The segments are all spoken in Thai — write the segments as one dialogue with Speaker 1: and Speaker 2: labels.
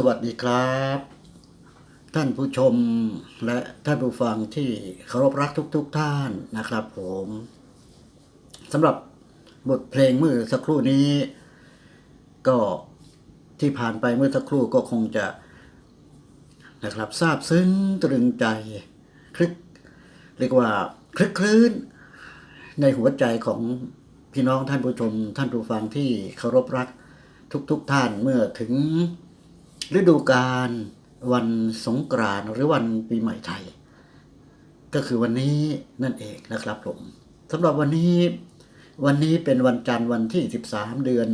Speaker 1: สวัสดีครับ ท่านผู้ชมและท่านผู้ฟังที่เคารพรักทุกๆทท่านนะครับ ผมสำหรับบทเพลงเมื่อสักครู่นี้ ก็ที่ผ่านไปเมื่อสักครู่ก็คงจะนะครับซาบซึ้งตรึงใจคลึกเรียกว่าคลึกคลื้น ในหัวใจของพี่น้องท่านผู้ชม ท่านผู้ฟังที่เคารพรักทุกๆทท่านเมื่อถึง ฤดูกาลวันสงกรานต์หรือวันปีใหม่ไทย ก็คือวันนี้นั่นเองนะครับผมสำหรับวันนี้วันนี้เป็นวันจันทร์วันที่ 13 เดือน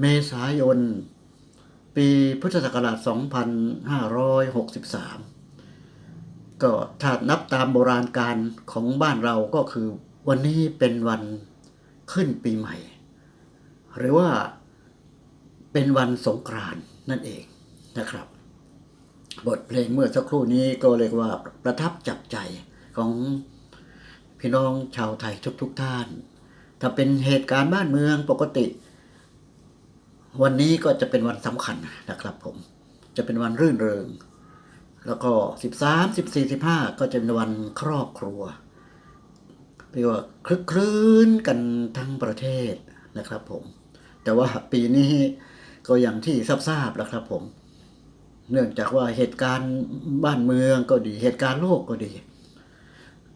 Speaker 1: เมษายน ปีพุทธศักราช 2563 ก็ถ้านับตามโบราณการของบ้านเราก็คือ วันนี้เป็นวันขึ้นปีใหม่ หรือว่าเป็นวันสงกรานต์นั่นเอง นะครับ บทเพลงเมื่อสักครู่นี้ก็เรียกว่าประทับจับใจของพี่น้องชาวไทยทุกๆทท่าน ถ้าเป็นเหตุการณ์บ้านเมืองปกติ วันนี้ก็จะเป็นวันสำคัญนะครับผม จะเป็นวันรื่นเริง แล้วก็13 14 15ก็จะเป็นวันครอบครัวเรียกว่าคลึกคลื้นกันทั้งประเทศนะครับผม แต่ว่าปีนี้ก็อย่างที่ทราบๆแล้วครับผม เนื่องจากว่าเหตุการณ์บ้านเมืองก็ดี เหตุการณ์โลกก็ดี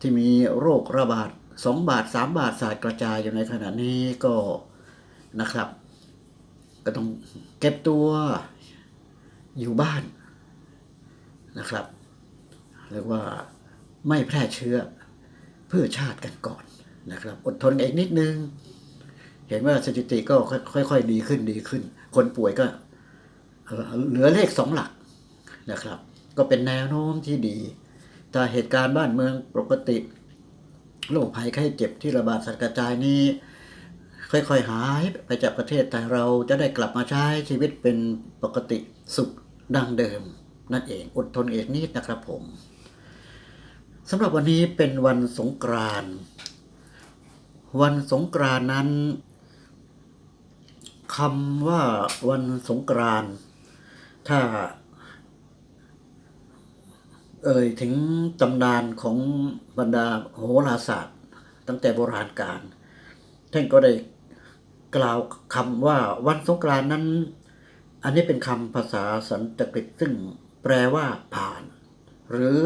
Speaker 1: ที่มีโรคระบาดสองบาทสามบาทสาดกระจายอยู่ในขณะนี้ก็นะครับ ก็ต้องเก็บตัวอยู่บ้านนะครับเรียกว่าไม่แพร่เชื้อเพื่อชาติกันก่อนนะครับ อดทนอีกนิดนึง เห็นว่าสถิติก็ค่อยๆดีขึ้นดีขึ้น คนป่วยก็เหลือเลขสองหลัก นะครับ ก็เป็นแนวโน้มที่ดีถ้าเหตุการณ์บ้านเมืองปกติโรคภัยไข้เจ็บที่ระบาดสัตว์กระจายนี้ ค่อยๆหายไปจากประเทศไทยเราจะได้กลับมาใช้ชีวิตเป็นปกติสุขดังเดิม นั่นเองอดทนเอกนิดนะครับผมสำหรับวันนี้เป็นวันสงกรานวันสงกรานนั้นคำว่าวันสงกรานถ้า เอ่ยถึงตำนานของบรรดาโหราศาสตร์ ตั้งแต่โบราณกาลท่านก็ได้กล่าวคำว่าวันสงกรานนั้น อันนี้เป็นคำภาษาสันสกฤตซึ่งแปลว่าผ่าน หรือ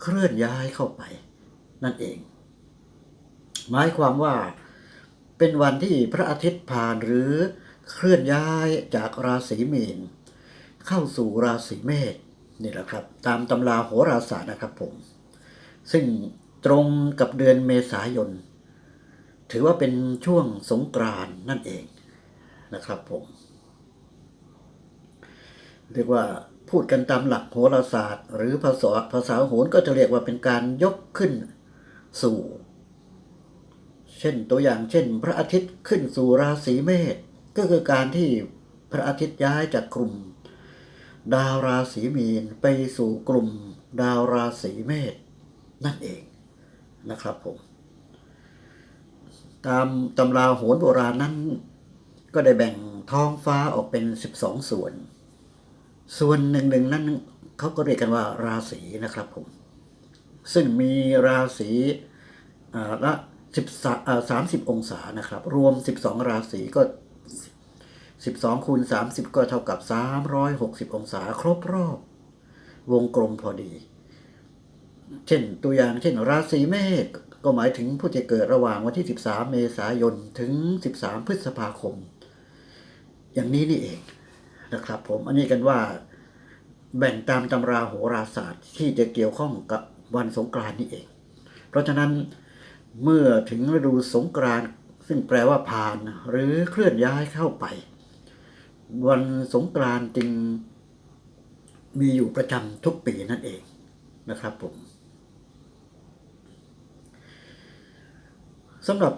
Speaker 1: เคลื่อนย้ายเข้าไป นั่นเอง หมายความว่าเป็นวันที่พระอาทิตย์ผ่านหรือเคลื่อนย้ายจากราศีมีนเข้าสู่ราศีเมษ นี่แหละครับ ตามตำราโหราศาสตร์นะครับผม ซึ่งตรงกับเดือนเมษายน ถือว่าเป็นช่วงสงกรานนั่นเองนะครับผม เรียกว่าพูดกันตามหลักโหราศาสตร์ หรือภาษาภาษาโหรก็จะเรียกว่าเป็นการยกขึ้นสู่ เช่นตัวอย่างเช่น พระอาทิตย์ขึ้นสู่ราศีเมษก็คือการที่พระอาทิตย์ย้ายจากกลุ่ม ดาวราศีมีนไปสู่กลุ่มดาวราศีเมษนั่นเองนะครับผม ตามตำราโหรโบราณนั้น ก็ได้แบ่งท้องฟ้าออกเป็น 12 ส่วน ส่วนหนึ่งหนึ่งนั้นเขาก็เรียกกันว่าราศีนะครับผม ซึ่งมีราศีละ10 30องศานะครับ รวม 12 ราศีก็ 12คูณ30 ก็เท่ากับ 360 องศาครบรอบ วงกลมพอดี เช่นตัวอย่างเช่นราศีเมษก็หมายถึงผู้จะเกิดระหว่างวันที่ 13 เมษายนถึง 13 พฤษภาคม อย่างนี้นี่เองนะครับผมอันนี้กันว่าแบ่งตามตำราโหราศาสตร์ที่จะเกี่ยวข้องกับวันสงกรานต์นี่เอง เพราะฉะนั้นเมื่อถึงฤดูสงกรานต์ซึ่งแปลว่าผ่านหรือเคลื่อนย้ายเข้าไป วันสงกรานต์จึงมีอยู่ประจำทุกปีนั่นเองนะครับผมสำหรับ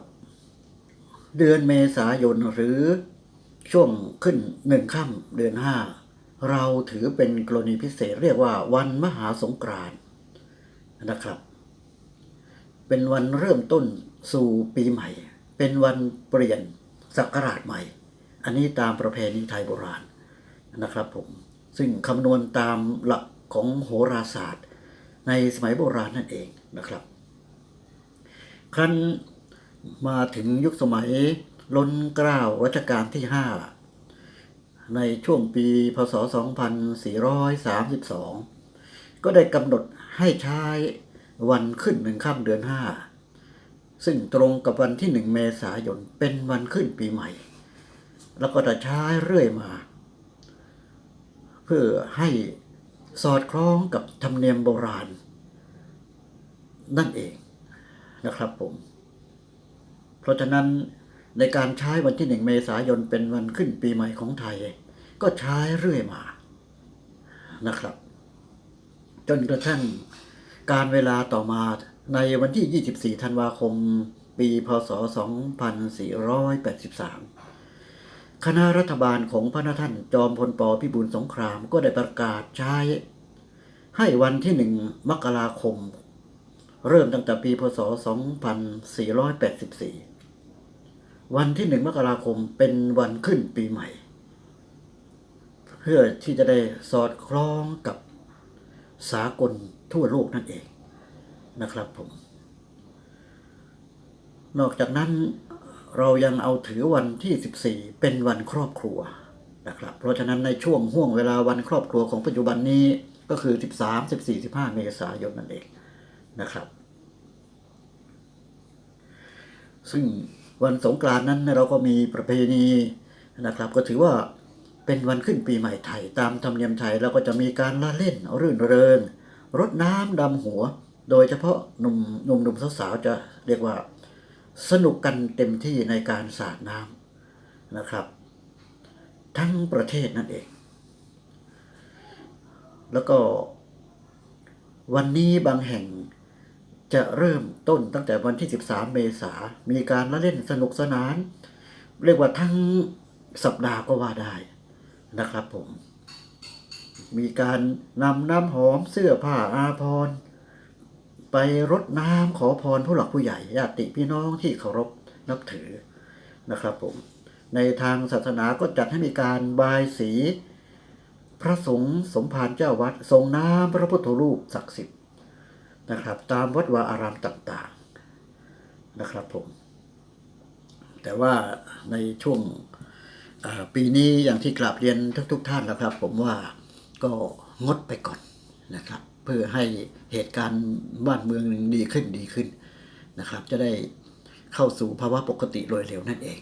Speaker 1: เดือนเมษายนหรือช่วงขึ้นหนึ่งค่ำเดือนห้าเราถือเป็นกรณีพิเศษเรียกว่าวันมหาสงกรานต์นะครับ เป็นวันเริ่มต้นสู่ปีใหม่ เป็นวันเปลี่ยนศักราชใหม่ อันนี้ตามประเพณีไทยโบราณนะครับผม ซึ่งคำนวณตามหลักของโหราศาสตร์ ในสมัยโบราณนั่นเองนะครับ ครั้นมาถึงยุคสมัยล้นเกล้ารัชกาลที่ 5 ในช่วงปีพศ 2432 ก็ได้กำหนดให้ใช้วันขึ้นหนึ่งค่ำเดือน 5 ซึ่งตรงกับวันที่ 1 เมษายนเป็นวันขึ้นปีใหม่ แล้วก็จะใช้เรื่อยมา เพื่อให้สอดคล้องกับธรรมเนียมโบราณ นั่นเองนะครับผม เพราะฉะนั้นในการใช้วันที่หนึ่งเมษายนเป็นวันขึ้นปีใหม่ของไทย ก็ใช้เรื่อยมานะครับ จนกระทั่งการเวลาต่อมาในวันที่ 24 ธันวาคม ปี พศ 2483 คณะรัฐบาลของพระนาท่านจอมพลปพิบูลสงครามก็ได้ประกาศใช้ ให้วันที่หนึ่งมกราคม เริ่มตั้งแต่ปีพศ 2484 วันที่หนึ่งมกราคมเป็นวันขึ้นปีใหม่ เพื่อที่จะได้สอดคล้องกับสากลทั่วโลกนั่นเองนะครับผม นอกจากนั้น เรายังเอาถือวันที่ 14 เป็นวันครอบครัวนะครับ เพราะฉะนั้นในช่วงห่วงเวลาวันครอบครัวของปัจจุบันนี้ก็คือ 13 14 15 เมษายนนั่นเองนะครับ ซึ่งวันสงกรานต์นั้นเราก็มีประเพณีนะครับ ก็ถือว่าเป็นวันขึ้นปีใหม่ไทย ตามธรรมเนียมไทยเราก็จะมีการละเล่นรื่นเริงรดน้ำดำหัว โดยเฉพาะหนุ่มหนุ่มหนุ่มสาวๆจะเรียกว่า สนุกกันเต็มที่ในการสาดน้ำนะครับ ทั้งประเทศนั่นเอง แล้วก็วันนี้บางแห่งจะเริ่มต้นตั้งแต่วันที่ 13 เมษา มีการละเล่นสนุกสนาน เรียกว่าทั้งสัปดาห์ก็ว่าได้นะครับผม มีการนำน้ำหอมเสื้อผ้าอาภรณ์ ไปรดน้ำขอพรผู้หลักผู้ใหญ่ญาติพี่น้องที่เคารพนับถือนะครับผม ในทางศาสนาก็จัดให้มีการบายสี พระสงฆ์สมภารเจ้าวัดทรงน้ำพระพุทธรูปศักดิ์สิทธิ์นะครับ ตามวัดวาอารามต่างๆนะครับผม แต่ว่าในช่วงปีนี้อย่างที่กราบเรียนทุกๆท่านนะครับ ผมว่าก็งดไปก่อนนะครับ เพื่อให้เหตุการณ์บ้านเมืองหนึ่งดีขึ้นดีขึ้นนะครับ จะได้เข้าสู่ภาวะปกติโดยเร็วนั่นเอง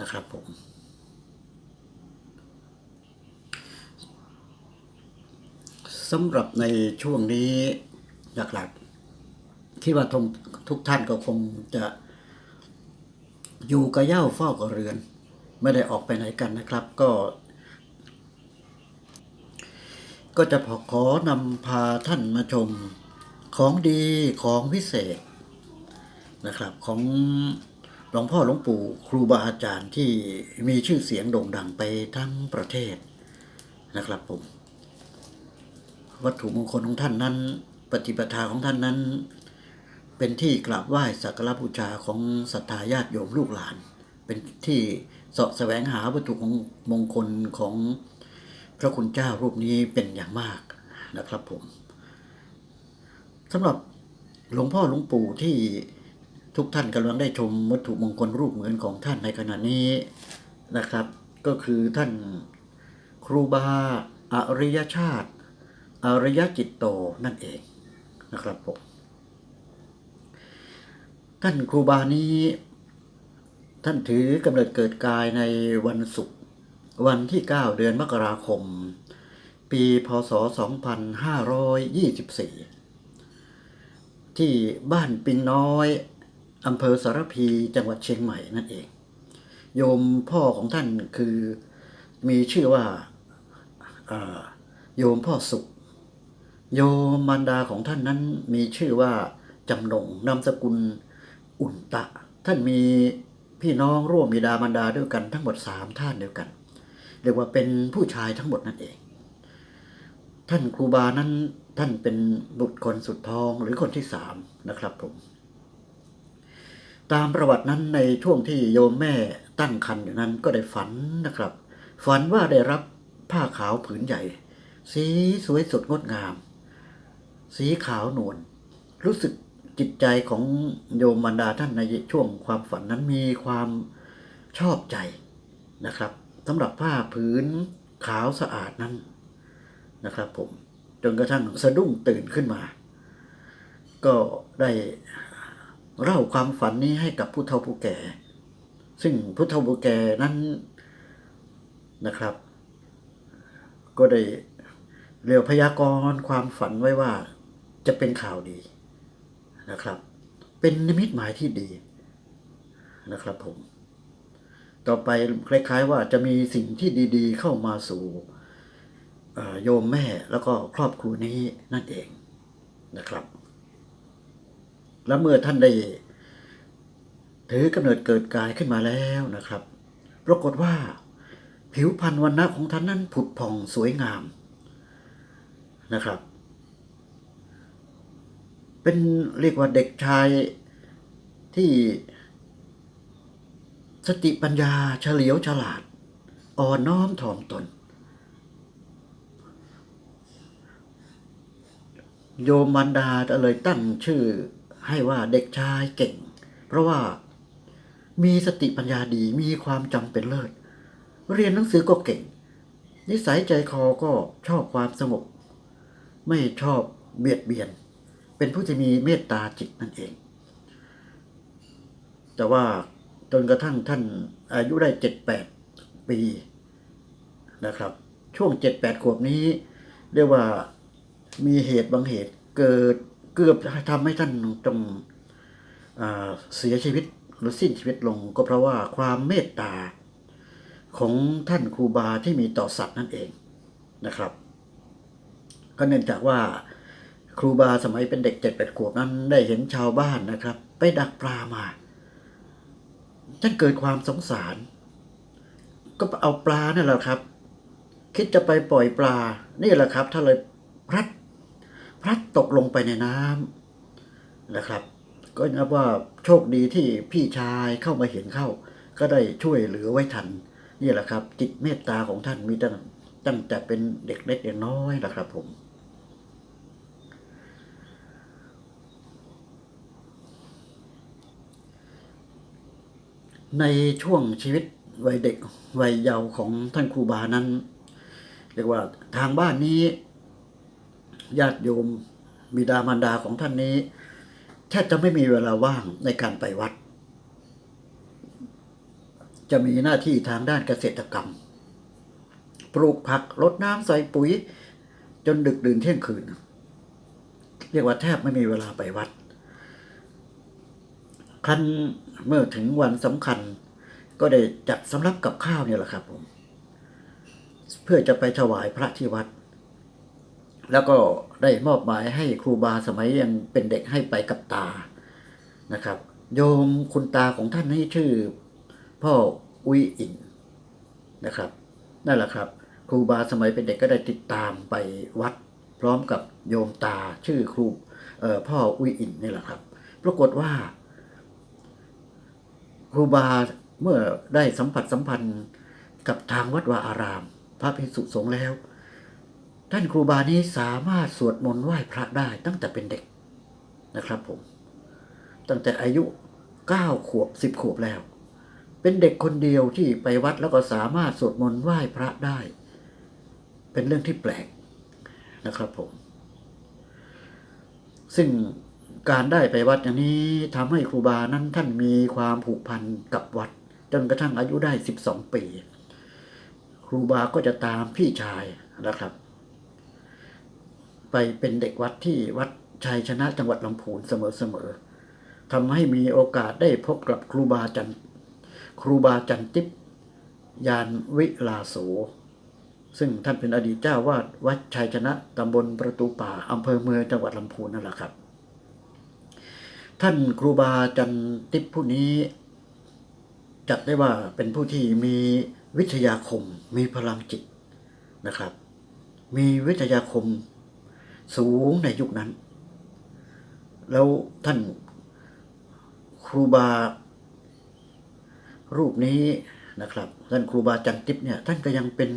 Speaker 1: นะครับผม สำหรับในช่วงนี้หลักๆคิดว่าทุกท่านก็คงจะอยู่กับเย้าเฝ้ากับเรือน ไม่ได้ออกไปไหนกันนะครับ ก็ ก็จะขอขอนำพาท่านมาชมของดีของวิเศษนะครับของหลวงพ่อหลวงปู่ครูบาอาจารย์ที่มีชื่อเสียงโด่งดังไปทั้งประเทศนะครับผม วัตถุมงคลของท่านนั้น ปฏิปทาของท่านนั้น เป็นที่กราบไหว้สักการะบูชาของศรัทธาญาติโยมลูกหลาน เป็นที่เสาะแสวงหาวัตถุของมงคลของ พระคุณเจ้ารูปนี้เป็นอย่างมากนะครับผมสำหรับหลวงพ่อหลวงปู่ที่ทุกท่านกำลังได้ชมวัตถุมงคลรูปเหมือนของท่านในขณะนี้นะครับ ก็คือท่านครูบาอริยชาติ อริยจิตโตนั่นเองนะครับผมท่านครูบานี้ ท่านถือกำเนิดเกิดกายในวันศุกร์ วันที่ 9 เดือนมกราคม ปีพศ 2524 ที่บ้านปิงน้อยอำเภอสารพีจังหวัดเชียงใหม่นั่นเอง โยมพ่อของท่านคือมีชื่อว่าาโยมพ่อสุข โยมมารดาของท่านนั้นมีชื่อว่าจำนงนามสกุลอุ่นตะ ท่านมีพี่น้องร่วมบิดามารดาด้วยกันทั้งหมดสามท่านเดียวกัน รียกว่าเป็นผู้ชายทั้งหมดนั่นเอง ท่านครูบานั้นท่านเป็นบุตรคนสุดท้องหรือคนที่สามนะครับผม ตามประวัตินั้นในช่วงที่โยมแม่ตั้งครรภ์อยู่นั้นก็ได้ฝันนะครับ ฝันว่าได้รับผ้าขาวผืนใหญ่ สีสวยสดงดงาม สีขาวนวลรู้สึกจิตใจของโยมบรรดาท่านในช่วงความฝันนั้นมีความชอบใจนะครับ สำหรับผ้าผืนขาวสะอาดนั้นนะครับผมจนกระทั่งสะดุ้งตื่นขึ้นมา ก็ได้เล่าความฝันนี้ให้กับผู้เฒ่าผู้แก่ ซึ่งผู้เฒ่าผู้แก่นั้นนะครับ ก็ได้เรียวพยากรณ์ความฝันไว้ว่าจะเป็นข่าวดีนะครับ เป็นนิมิตหมายที่ดีนะครับผม ต่อไปคล้ายๆว่าจะมีสิ่งที่ดีๆ เข้ามาสู่โยมแม่แล้วก็ครอบครัวนี้นั่นเองนะครับ และเมื่อท่านได้ถือกำเนิดเกิดกายขึ้นมาแล้วนะครับ ปรากฏว่า ผิวพรรณวันณะของท่านนั้นผุดผ่องสวยงามนะครับ เป็นเรียกว่าเด็กชายที่ สติปัญญาเฉลียวฉลาด อ่อนน้อมถ่อมตน โยมมันดาก็เลยตั้งชื่อให้ว่าเด็กชายเก่ง เพราะว่ามีสติปัญญาดีมีความจำเป็นเลิศ เรียนหนังสือก็เก่ง นิสัยใจคอก็ชอบความสงบ ไม่ชอบเบียดเบียน เป็นผู้ที่มีเมตตาจิตนั่นเอง แต่ว่า จนกระทั่งท่านอายุได้เจ็ดแปดปีนะครับ ช่วงเจ็ดแปดขวบนี้ เรียกว่ามีเหตุบางเหตุเกิดเกือบทำให้ท่านต้องเสียชีวิตหรือสิ้นชีวิตลงก็เพราะว่าความเมตตาของท่านครูบาที่มีต่อสัตว์นั่นเองนะครับ ก็เนื่องจากว่าครูบาสมัยเป็นเด็กเจ็ดแปดขวบนั้นได้เห็นชาวบ้านนะครับ ไปดักปลามา ท่านเกิดความสงสาร ก็เอาปลาเนี่ยแหละครับ คิดจะไปปล่อยปลา นี่แหละครับถ้าเลยพลัดพลัดตกลงไปในน้ำนะครับ ก็นับว่าโชคดีที่พี่ชายเข้ามาเห็นเข้า ก็ได้ช่วยเหลือไว้ทัน นี่แหละครับ จิตเมตตาของท่านมีตั้งตั้งแต่เป็นเด็กเล็กเด็กน้อยนะครับผม ในช่วงชีวิตวัยเด็กวัยเยาว์ของท่านครูบานั้น เรียกว่าทางบ้านนี้ ญาติโยมบิดามารดาของท่านนี้แทบจะไม่มีเวลาว่างในการไปวัด จะมีหน้าที่ทางด้านเกษตรกรรม ปลูกผักรดน้ำใส่ปุ๋ย จนดึกดื่นเที่ยงคืน เรียกว่าแทบไม่มีเวลาไปวัดคัน เมื่อถึงวันสำคัญ ก็ได้จัดสำรับกับข้าวเนี่ยแหละครับผม เพื่อจะไปถวายพระที่วัด แล้วก็ได้มอบหมายให้ครูบาสมัยยังเป็นเด็กให้ไปกับตานะครับ โยมคุณตาของท่านนี่ชื่อ พ่ออุยอินนะครับนั่นแหละครับ ครูบาสมัยเป็นเด็กก็ได้ติดตามไปวัด พร้อมกับโยมตาชื่อครูพ่ออุยอินนี่แหละครับ ปรากฏว่า รูบาเมื่อได้สัมผัสสัมพันธ์กับทางวัดวาอาราม พระภิกษุสงฆ์แล้ว ท่านครูบานี้สามารถสวดมนต์ไหว้พระได้ตั้งแต่เป็นเด็กนะครับผม ตั้งแต่อายุเก้าขวบสิบขวบแล้ว เป็นเด็กคนเดียวที่ไปวัดแล้วก็สามารถสวดมนต์ไหว้พระได้ เป็นเรื่องที่แปลกนะครับผม ซึ่ง การได้ไปวัดอย่างนี้ทำให้ครูบานั้นท่านมีความผูกพันกับวัด จนกระทั่งอายุได้12ปี ครูบาก็จะตามพี่ชายนะครับ ไปเป็นเด็กวัดที่วัดชัยชนะจังหวัดลำพูนเสมอๆทำให้มีโอกาสได้พบกับครูบาจันครูบาจันติปยานวิลาโสซึ่งท่านเป็นอดีตเจ้าวาดวัดชัยชนะตำบลประตูป่าอำเภอเมืองจังหวัดลำพูนนั่นแหละครับ ท่านครูบาจันติปผู้นี้ จัดได้ว่าเป็นผู้ที่มีวิทยาคม มีพลังจิตนะครับ มีวิทยาคมสูงในยุคนั้น แล้วท่านครูบา รูปนี้นะครับ ท่านครูบาจันติปเนี่ย ท่านก็ยังเป็น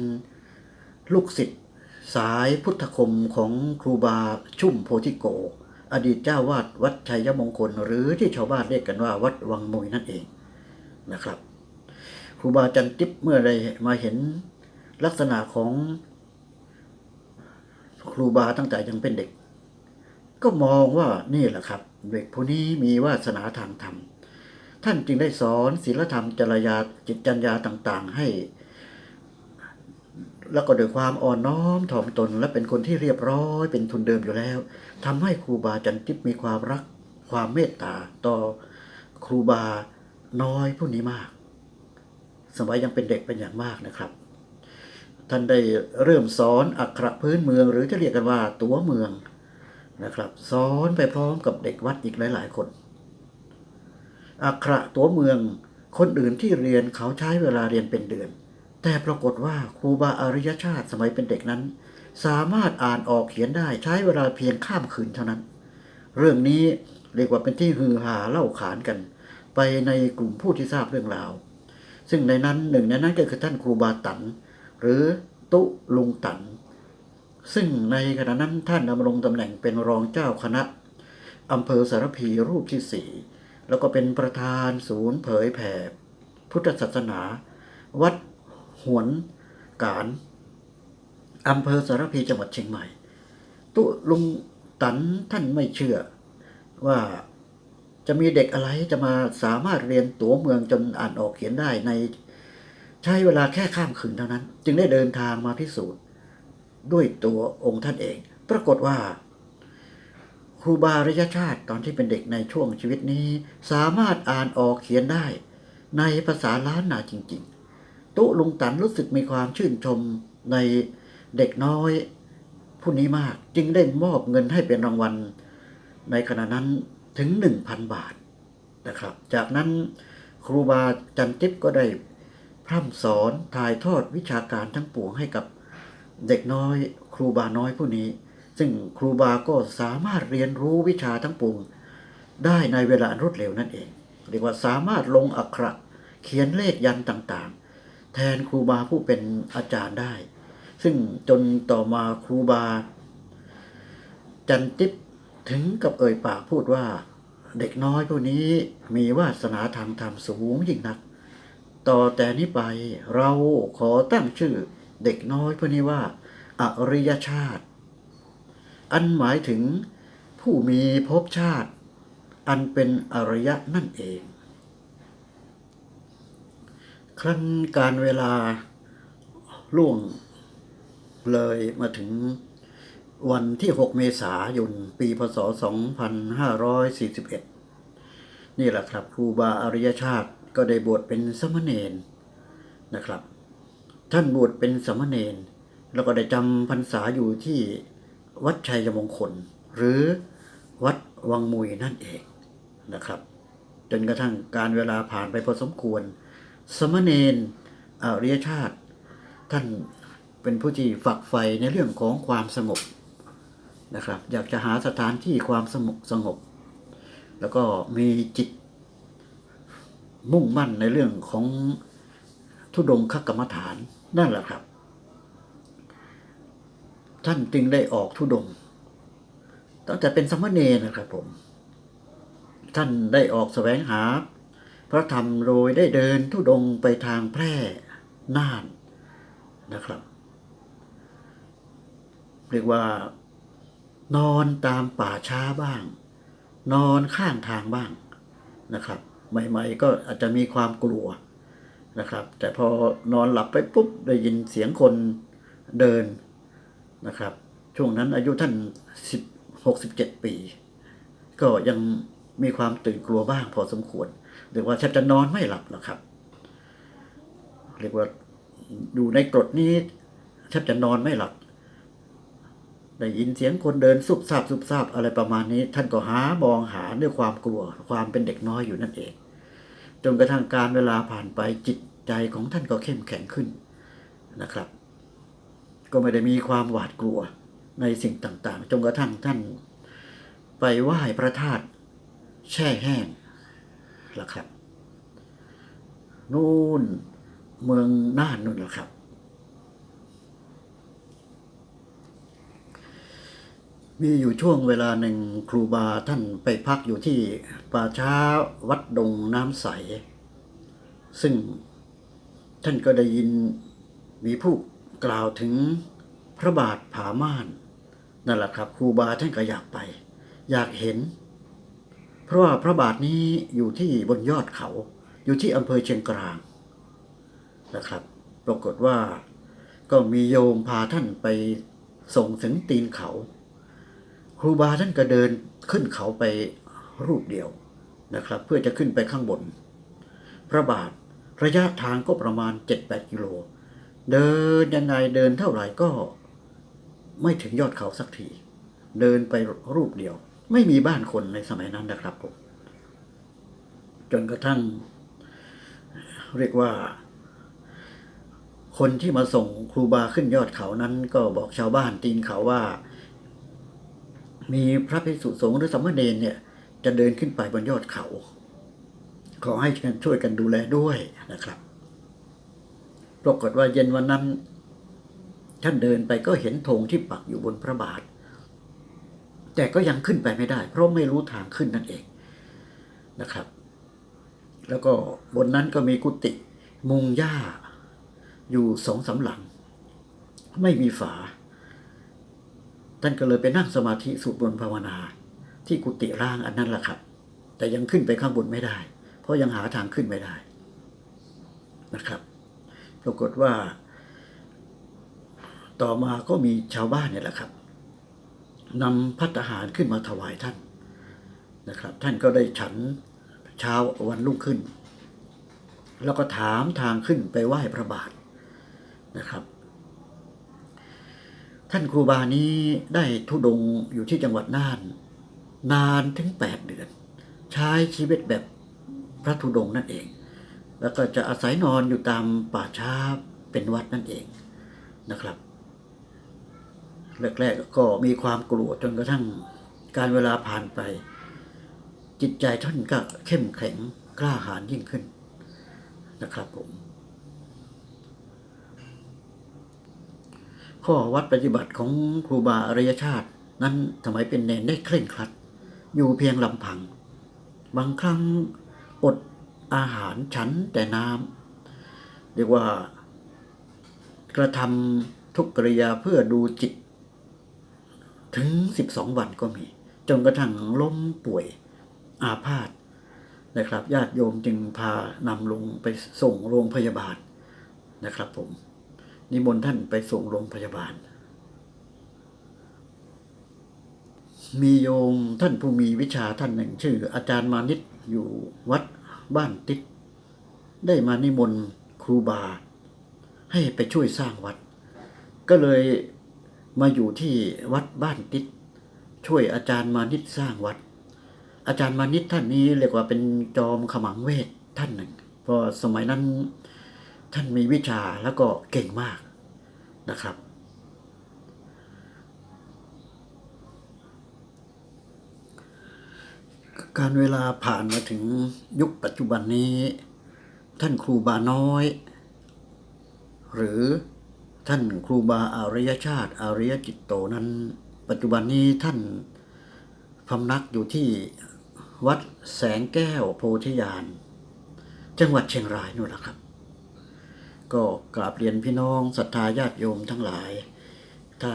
Speaker 1: ลูกศิษย์สายพุทธคมของครูบาชุ่มโพธิโก อดีตเจ้าวาดวัดชัยมงคล หรือที่ชาวบ้านเรียกกันว่า วัดวังมุยนั่นเองนะครับครูบาจันทิพย์เมื่อได้มาเห็นลักษณะของครูบาตั้งแต่ยังเป็นเด็ก ก็มองว่านี่แหละครับ เด็กผู้นี้มีวาสนาทางธรรม ท่านจึงได้สอนศีลธรรมจริยาจิตจัญญาต่าง ๆ ให้ แล้วก็ด้วยความอ่อนน้อมถ่อมตนและเป็นคนที่เรียบร้อยเป็นทุนเดิมอยู่แล้วทำให้ครูบาจันทิพย์มีความรัก ความเมตตาต่อครูบาน้อยผู้นี้มาก สมัยยังเป็นเด็กเป็นอย่างมากนะครับ ท่านได้เริ่มสอนอักขระพื้นเมือง หรือจะเรียกกันว่าตัวเมืองนะครับสอนไปพร้อมกับเด็กวัดอีกหลาย ๆ คนอักขระตัวเมืองคนอื่นที่เรียนเขาใช้เวลาเรียนเป็นเดือน แต่ปรากฏว่าครูบาอริยชาติสมัยเป็นเด็กนั้น สามารถอ่านออกเขียนได้ใช้เวลาเพียงข้ามคืนเท่านั้น เรื่องนี้เรียกว่าเป็นที่ฮือฮาเล่าขานกัน ไปในกลุ่มผู้ที่ทราบเรื่องราว ซึ่งในนั้นหนึ่งในนั้นก็คือท่านครูบาตัน หรือตุลุงตัน ซึ่งในขณะนั้นท่านดำรงตำแหน่งเป็นรองเจ้าคณะอำเภอสารพีรูปที่สี่แล้วก็เป็นประธานศูนย์เผยแผ่พุทธศาสนา วัด หวนการอำเภอสารพีจังหวัดเชียงใหม่ ตุลุงตันท่านไม่เชื่อ ว่าจะมีเด็กอะไรจะมาสามารถเรียนตัวเมืองจนอ่านออกเขียนได้ในใช้เวลาแค่ข้ามคืนเท่านั้น จึงได้เดินทางมาพิสูจน์ด้วยตัวองค์ท่านเอง ปรากฏว่า ครูบาริยชาติตอนที่เป็นเด็กในช่วงชีวิตนี้ สามารถอ่านออกเขียนได้ ในภาษาล้านนาจริง ตุลุงตันรู้สึกมีความชื่นชมในเด็กน้อย ผู้นี้มากจึงได้มอบเงินให้เป็นรางวัล ในขณะนั้นถึง 1,000 บาทนะครับ จากนั้นครูบาจันทิพย์ก็ได้พร่ำสอนถ่ายทอดวิชาการทั้งปวงให้กับเด็กน้อย ครูบาน้อยผู้นี้ ซึ่งครูบาก็สามารถเรียนรู้วิชาทั้งปวงได้ในเวลารวดเร็วนั่นเองเรียกว่าสามารถลงอักขระเขียนเลขยันต์ต่าง แทนครูบาผู้เป็นอาจารย์ได้ ซึ่งจนต่อมาครูบา จันติปถึงกับเอ่ยปากพูดว่า เด็กน้อยผู้นี้มีวาสนาทางธรรมสูงยิ่งนัก ต่อแต่นี้ไปเราขอตั้งชื่อเด็กน้อยผู้นี้ว่า อริยชาติ อันหมายถึงผู้มีภพชาติ อันเป็นอริยะนั่นเอง ครั้นการเวลาล่วงเลยมาถึงวันที่ 6 เมษายน ปี พศ 2541 นี่แหละครับครูบาอริยชาติก็ได้บวชเป็นสมณเณรนะครับ ท่านบวชเป็นสมณเณรแล้วก็ได้จำพรรษาอยู่ที่วัดชัยมงคล หรือวัดวังมุยนั่นเองนะครับ จนกระทั่งการเวลาผ่านไปพอสมควร สมณเณรอริยชาติ ท่านเป็นผู้ที่ฝักใฝ่ในเรื่องของความสงบนะครับ อยากจะหาสถานที่ความสงบสงบ แล้วก็มีจิตมุ่งมั่นในเรื่องของทุดงคกรรมฐานนั่นแหละครับ ท่านจึงได้ออกทุดงตั้งแต่เป็นสมณเณรนะครับผม ท่านได้ออกแสวงหา พระธรรมโดยได้เดินทุดงไปทางแพร่น่านนะครับ เรียกว่า นอนตามป่าช้าบ้าง นอนข้างทางบ้างนะครับ ใหม่ๆก็อาจจะมีความกลัวนะครับ แต่พอนอนหลับไปปุ๊บได้ยินเสียงคนเดินนะครับ ช่วงนั้นอายุท่านสิบหกสิบเจ็ดปี ก็ยังมีความตื่นกลัวบ้างพอสมควร เรียกว่าแทบจะนอนไม่หลับหรอกครับ เรียกว่าอยู่ในกรดนี้แทบจะนอนไม่หลับได้ยินเสียงคนเดินสุบซาบสุบซาบอะไรประมาณนี้ ท่านก็หามองหาด้วยความกลัวความเป็นเด็กน้อยอยู่นั่นเองจนกระทั่งการเวลาผ่านไปจิตใจของท่านก็เข้มแข็งขึ้นนะครับ ก็ไม่ได้มีความหวาดกลัวในสิ่งต่างๆจนกระทั่งท่าน ไปไหว้พระธาตุแช่แห้ง ละครับ นู่นเมืองน่านนู่นแหละครับ มีอยู่ช่วงเวลาหนึ่งครูบาท่านไปพักอยู่ที่ป่าช้าวัดดงน้ำใส ซึ่งท่านก็ได้ยินมีผู้กล่าวถึงพระบาทผาม่านนั่นแหละครับครูบาท่านก็อยากไป อยากเห็น เพราะว่าพระบาทนี้อยู่ที่บนยอดเขา อยู่ที่อำเภอเชียงกลางนะครับ ปรากฏว่าก็มีโยมพาท่านไปส่งถึงตีนเขา ครูบาท่านก็เดินขึ้นเขาไปรูปเดียวนะครับ เพื่อจะขึ้นไปข้างบน พระบาทระยะทางก็ประมาณ 7-8 กิโล เดินยังไงเดินเท่าไหร่ก็ไม่ถึงยอดเขาสักที เดินไปรูปเดียว ไม่มีบ้านคนในสมัยนั้นนะครับผมจนกระทั่ง เรียกว่า คนที่มาส่งครูบาขึ้นยอดเขานั้น ก็บอกชาวบ้านตีนเขาว่า มีพระภิกษุสงฆ์หรือสามเณรเนี่ย จะเดินขึ้นไปบนยอดเขา ขอให้ช่วยกันดูแลด้วยนะครับปรากฏว่าเย็นวันนั้นท่านเดินไปก็เห็นธงที่ปักอยู่บนพระบาท แต่ก็ยังขึ้นไปไม่ได้ เพราะไม่รู้ทางขึ้นนั่นเองนะครับ แล้วก็บนนั้นก็มีกุฏิมุงหญ้าอยู่สองสามหลัง ไม่มีฝา ท่านก็เลยไปนั่งสมาธิสวดบนภาวนา ที่กุฏิร่างอันนั้นแหละครับ แต่ยังขึ้นไปข้างบนไม่ได้ เพราะยังหาทางขึ้นไม่ได้นะครับ ปรากฏว่า ต่อมาก็มีชาวบ้านเนี่ยแหละครับ นำพัตตาหารขึ้นมาถวายท่านนะครับ ท่านก็ได้ฉันเช้าวันรุ่งขึ้น แล้วก็ถามทางขึ้นไปไหว้พระบาทนะครับ ท่านครูบานี้ได้ทุดงอยู่ที่จังหวัดน่าน นานถึงแปดเดือน ใช้ชีวิตแบบพระธุดงนั่นเอง แล้วก็จะอาศัยนอนอยู่ตามป่าช้าเป็นวัดนั่นเองนะครับ แรกๆก็มีความกลัวจนกระทั่งการเวลาผ่านไป จิตใจท่านก็เข้มแข็งกล้าหาญยิ่งขึ้นนะครับผม ข้อวัดปฏิบัติของครูบาอริยชาติ นั้นทำไมเป็นเนนได้เคร่งครัด อยู่เพียงลำพัง บางครั้งอดอาหารฉันแต่น้ำเรียกว่ากระทำทุกกริยาเพื่อดูจิต ถึง 12 วันก็มี จนกระทั่งล้มป่วยอาพาธนะครับญาติโยมจึงพานำลงไปส่งโรงพยาบาลนะครับผม นิมนต์ท่านไปส่งโรงพยาบาล มีโยมท่านผู้มีวิชาท่านหนึ่งชื่อ อาจารย์มานิตอยู่วัดบ้านติ๊ดได้มานิมนต์ครูบา ให้ไปช่วยสร้างวัด ก็เลย มาอยู่ที่วัดบ้านติดช่วยอาจารย์มานิตสร้างวัด อาจารย์มานิตท่านนี้เรียกว่าเป็นจอมขมังเวทท่านหนึ่งเพราะสมัยนั้นท่านมีวิชาแล้วก็เก่งมากนะครับ การเวลาผ่านมาถึงยุคปัจจุบันนี้ ท่านครูบาน้อย หรือ ท่านครูบาอาริยชาติ อาริยจิตโตนั้น ปัจจุบันนี้ท่านพำนักอยู่ที่วัดแสงแก้วโพธิญาณ จังหวัดเชียงรายนู่นแหละครับ ก็กราบเรียนพี่น้องศรัทธาญาติโยมทั้งหลาย ถ้า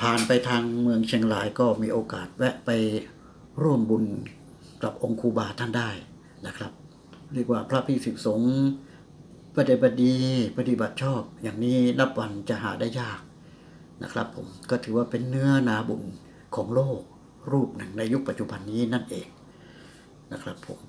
Speaker 1: ผ่านไปทางเมืองเชียงรายก็มีโอกาสแวะไปร่วมบุญกับองค์ครูบาท่านได้นะครับ เรียกว่าพระภิกษุสงฆ์ ปฏิบัติดีปฏิบัติชอบ อย่างนี้นับวันจะหาได้ยากนะครับผมก็ถือว่าเป็นเนื้อนาบุญของโลกรูปหนึ่งในยุคปัจจุบันนี้นั่นเองนะครับผม